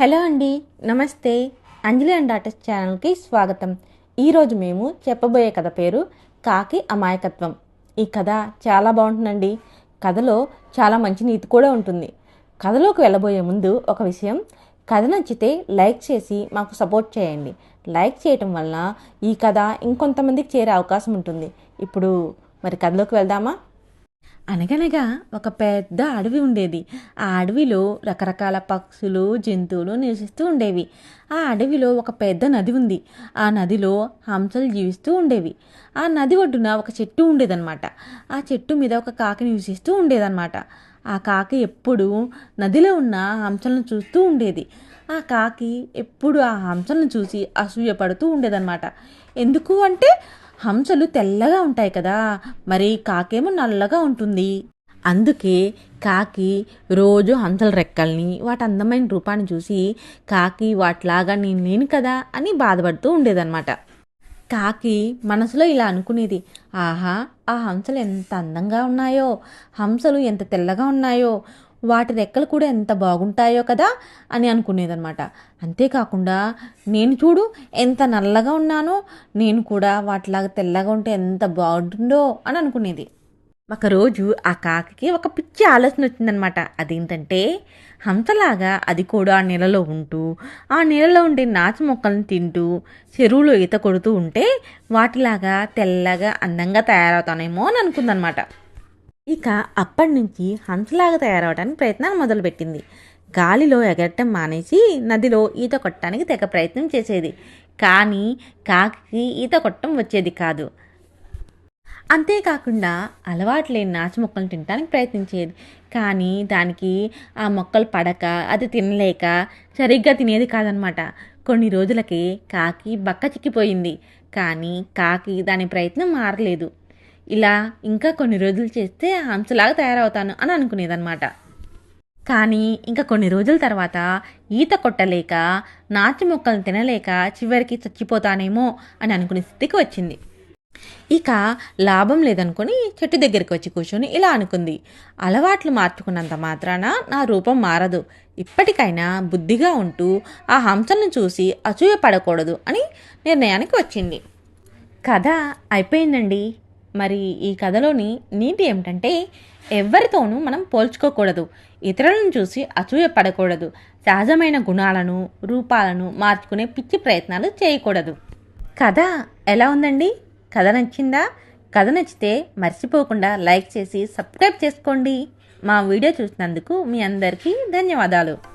Hello అండి నమస్తే. అంజలి and artist ఛానల్కి స్వాగతం. ఈరోజు మేము చెప్పబోయే కథ పేరు కాకి అమాయకత్వం. ఈ కథ చాలా బాగుంటుందండి. కథలో చాలా మంచి నీతి కూడా ఉంటుంది. కథలోకి వెళ్ళబోయే ముందు ఒక విషయం. కథ నచ్చితే లైక్ చేసి మాకు సపోర్ట్ చేయండి. లైక్ చేయటం వలన ఈ కథ ఇంకొంతమందికి చేరే అవకాశం ఉంటుంది. ఇప్పుడు మరి కథలోకి వెళ్దామా? అనగనగా ఒక పెద్ద అడవి ఉండేది. ఆ అడవిలో రకరకాల పక్షులు జంతువులు నివసిస్తూ ఉండేవి. ఆ అడవిలో ఒక పెద్ద నది ఉంది. ఆ నదిలో హంసలు జీవిస్తూ ఉండేవి. ఆ నది ఒడ్డున ఒక చెట్టు ఉండేదన్నమాట. ఆ చెట్టు మీద ఒక కాకి నివసిస్తూ ఉండేదన్నమాట. ఆ కాకి ఎప్పుడూ నదిలో ఉన్న హంసలను చూస్తూ ఉండేది. ఆ కాకి ఎప్పుడు ఆ హంసలను చూసి అసూయపడుతూ ఉండేదన్నమాట. ఎందుకు అంటే హంసలు తెల్లగా ఉంటాయి కదా మరి కాకేమో నల్లగా ఉంటుంది. అందుకే కాకి రోజు హంసల రెక్కల్ని వాటి అందమైన రూపాన్ని చూసి కాకి వాటిలాగా నేను లేను కదా అని బాధపడుతూ ఉండేదన్నమాట. కాకి మనసులో ఇలా అనుకునేది ఆహా ఆ హంసలు ఎంత అందంగా ఉన్నాయో హంసలు ఎంత తెల్లగా ఉన్నాయో వాటి రెక్కలు కూడా ఎంత బాగుంటాయో కదా అని అనుకునేదనమాట అంతేకాకుండా నేను చూడు ఎంత నల్లగా ఉన్నానో నేను కూడా వాటిలాగా తెల్లగా ఉంటే ఎంత బాగుంటుందో అని అనుకునేది. ఒకరోజు ఆ కాకి ఒక పిచ్చి ఆలోచన వచ్చిందనమాట అదేంటంటే హంసలాగా అది కూడా ఆ నీళ్ళలో ఉంటూ ఆ నీళ్ళలో ఉండే నాచు మొక్కలను తింటూ చెరువులో ఈత కొడుతూ ఉంటే వాటిలాగా తెల్లగా అందంగా తయారవుతానేమో అని అనుకుందనమాట ఇక అప్పటి నుంచి హంసలాగా తయారవడానికి ప్రయత్నాలు మొదలుపెట్టింది. గాలిలో ఎగరటం మానేసి నదిలో ఈత కొట్టడానికి తెగ ప్రయత్నం చేసేది. కానీ కాకి ఈత కొట్టడం వచ్చేది కాదు. అంతేకాకుండా అలవాటు లేని నాచు మొక్కలు తినడానికి ప్రయత్నించేది. కానీ దానికి ఆ మొక్కలు పడక అది తినలేక సరిగ్గా తినేది కాదనమాట. కొన్ని రోజులకి కాకి బక్క చిక్కిపోయింది. కానీ కాకి దాని ప్రయత్నం మారలేదు. ఇలా ఇంకా కొన్ని రోజులు చేస్తే హంసలాగా తయారవుతాను అని అనుకునేదన్నమాట. కానీ ఇంకా కొన్ని రోజుల తర్వాత ఈత కొట్టలేక నాచు మొక్కలను తినలేక చివరికి చచ్చిపోతానేమో అని అనుకునే స్థితికి వచ్చింది. ఇక లాభం లేదనుకుని చెట్టు దగ్గరికి వచ్చి కూర్చొని ఇలా అనుకుంది. అలవాట్లు మార్చుకున్నంత మాత్రాన నా రూపం మారదు. ఇప్పటికైనా బుద్ధిగా ఉంటూ ఆ హంసలను చూసి అసూయ పడకూడదు అని నిర్ణయానికి వచ్చింది. కథ అయిపోయిందండి. మరి ఈ కథలోని నీతి ఏమిటంటే ఎవరితోనూ మనం పోల్చుకోకూడదు. ఇతరులను చూసి అసూయ పడకూడదు సహజమైన గుణాలను రూపాలను మార్చుకునే పిచ్చి ప్రయత్నాలు చేయకూడదు. కథ ఎలా ఉందండి? కథ నచ్చిందా? కథ నచ్చితే మర్చిపోకుండా లైక్ చేసి సబ్స్క్రైబ్ చేసుకోండి. మా వీడియో చూసినందుకు మీ అందరికీ ధన్యవాదాలు.